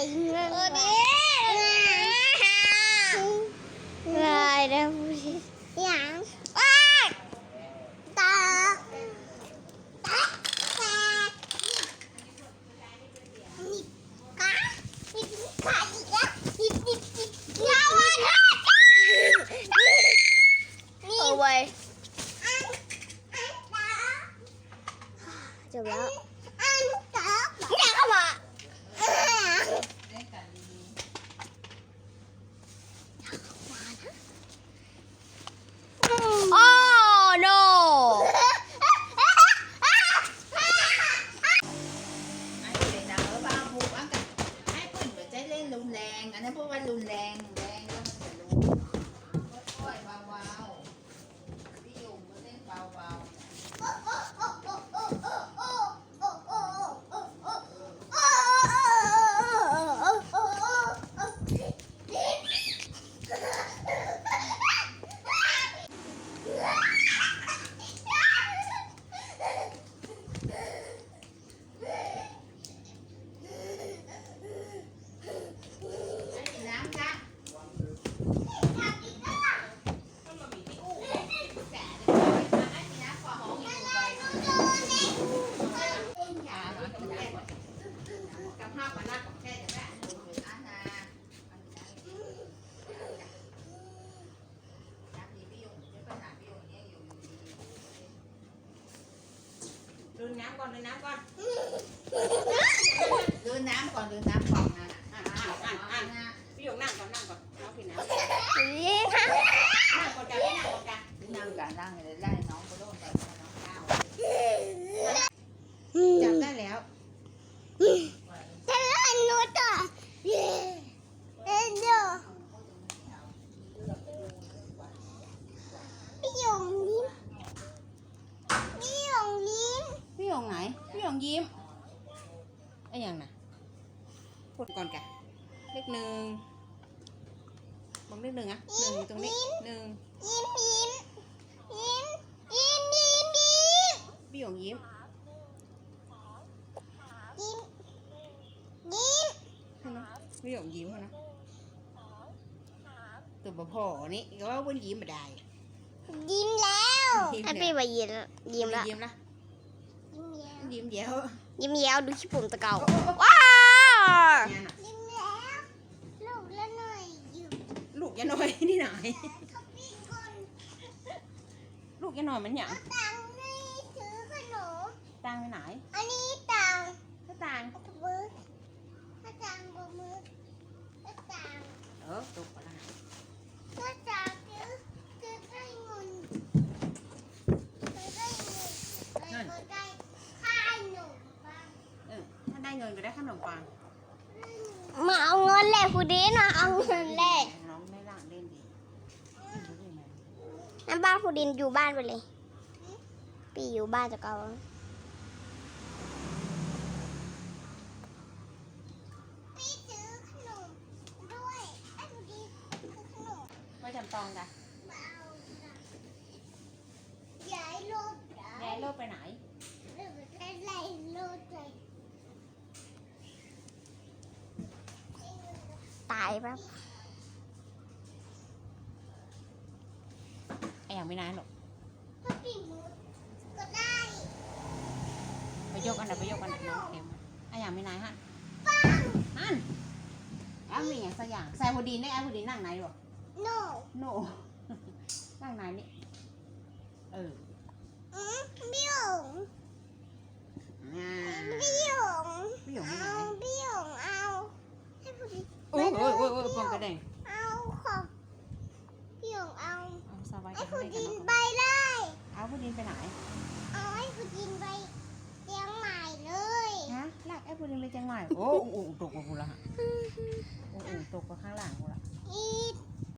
ลิงเลยโอ้ดิลายนะผู้ชอย่างว้าตาตาตานี่กานี่ขาอีกแล้วนี่นี่นี่ยาวอะนี่เอาไว้จบแล้วอย่าเข้ามา โอ้ no ไอ้เด็กนะเออบ้าพูดว่ากันไอ้ปุ่นหัวใจเล่นรุนแรง อันนั้นพูดว่ารุนแรงแรงแล้วมันจะรู้ค่อยๆเบาๆพี่อยู่มันเล่นเบา ๆไอ้น้ำจ้ะกับห้าพันหน้าของแค่จะได้หนูหรืออาณาจากนี้พี่ยงจะปัญหาพี่ยงเนี่ยอยู่ ดูน้ำก่อนดื่มน้ำก่อนดูน้ำก่อนดูน้ำก่อนนะอ่านอ่านอ่านอ่านนะพี่หยกนั่งก่อนนั่งก่อนน้องพี่น้นี่ค่ะำนั่งก่อนจ้ะพี่นั่งก่อนจ้ะนั่งกันนั่งเลยไล่น้องไปโดนไปน้องข้าวจับได้แล้ว จะเล่นนูต่อเย้เอ็นดูพี่หยงยิ้มพี่หยงยิ้ม พี่หยกไห นพี่หยกยิ้มไอ้ยังน่ะพูดก่อนแกเลขหนึ่งบอกเลขหนึ่งอะหนึ่งอยู่ตรงนี้หนึ่งยิ้มยิ้มยิ้มยิ้มยิ้มยิ้มพี่หยกยิ้มยิ้มยิ้มใช่ไหมพี่หยกยิ้มนะตัวบ่พอนี่ก็ว่าวันยิ้มมาได้ยิ้มแล้วยิ้มแล้วให้พี่ไปยิ้มยิ้มละยิ้มละยิ้มแล้ว ยิ้มเดี๋ยวยิ้มแล้วดูขี้ปุ่มตะเกาว้าวเนี่ยน่ะยิ้มแล้วลูกละหน่อยอยู่ลูกยาหน่อยนี่ไหนกับพี่คนลูกยาหน่อยมันหยังตังค์นี่ถือขนมตังไปไหนอันนี้ตังค์ก็ตังอัตมือถ้าตังค์บนมือถ้าตังค์เออตกไปแล้วนะ ถ้าตังค์คือคือได้เงินคือได้เงินแล้วก็ได้ค่าหนูบ้าง เออถ้าได้ เงินก็ได้ขนมปังมาเอาเงินแหละคุณดีนะเอาเงินแหละน้องไม่ร่างเล่นดีงั้นบ้านคุณดินอยู่บ้านไปเลย ปีอยู่บ้านจะเกาพี่ซื้อขนมด้วยไอ้คุณดินซื้อขนมไม่จำตองจ้ะมาเอาย้ายรถแม่เลิกไปไหนหรืออะไรรถเลยตายปะไอ้อย่างไม่นานหรอกก็ปีมือก็ได้ไปยกอันไหนไปยกอันไหนน้องเอ็มไอ้อย่างไม่นานฮะปังฮันอ้าวมีอย่างสักอย่างใส่พอดีได้ไอ้พอดีนั่งไหนหรอโน่โนนั่งไหนนี่เอออืมพี่หยง อ่า พี่หยง พี่หยงไม่ไหน เอาพี่หยงเอาให้พอดี โอ้ยโอ้ย โอ้ยโอ้ยปองกระเด้งเอาของพี่หยงเอาเอาสบายไอ้กันผู้ได้กัดินนเนาะไปเลย เอาพอดีไปไหนเอาไอ้ผู้ดินไปเชียงใหม่เลยฮะลากไอ้พอดีไปจังหวัดโอ้โอ้โอ้ตกกว่ากูละฮะโอ้โอ้ตกกว่าข้างหลังกูละอี